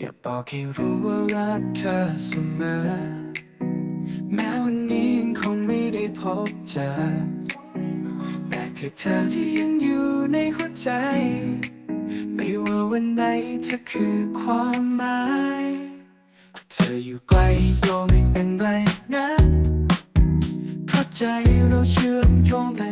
อยากบอกให้รู้ว่ารักเธอเสมอ แม้วันนี้คงไม่ได้พบเจอ แต่คือเธอที่ยังอยู่ในหัวใจ ไม่ว่าวันไหนเธอคือความหมาย เธออยู่ไกลก็ไม่เป็นไรนะเพราะใจเราเชื่อมโยงแต่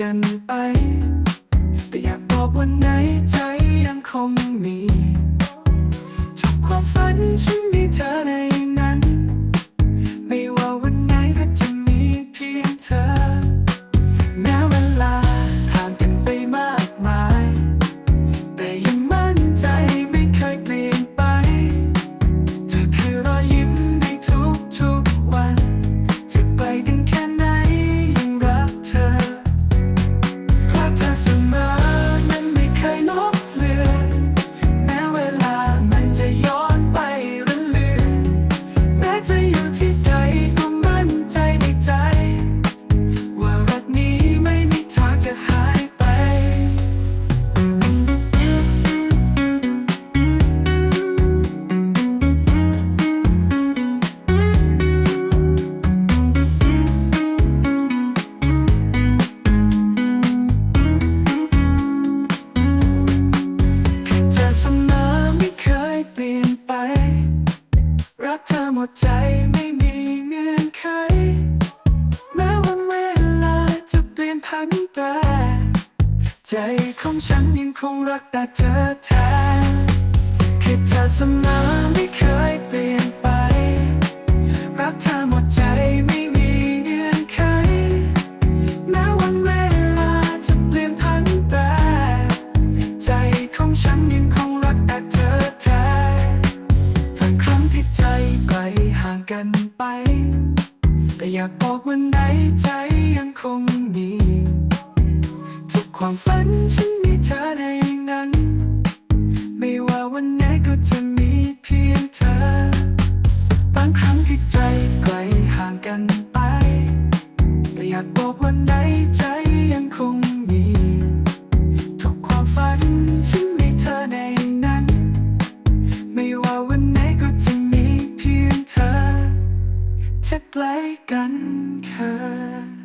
กันไป แต่อยากบอกวันไหนใจยังคงมีทุกความฝันฉัน ใจไม่มีเงื่อนไข แม้วันเวลาจะเปลี่ยนผันแปใจของฉันยังคงรักแต่เธอแทนคิดเธอเสมอไม่เคยากบอกวันไหนใจยังคงมี ทุกความฝันฉันมีเธอใน นั้นเคย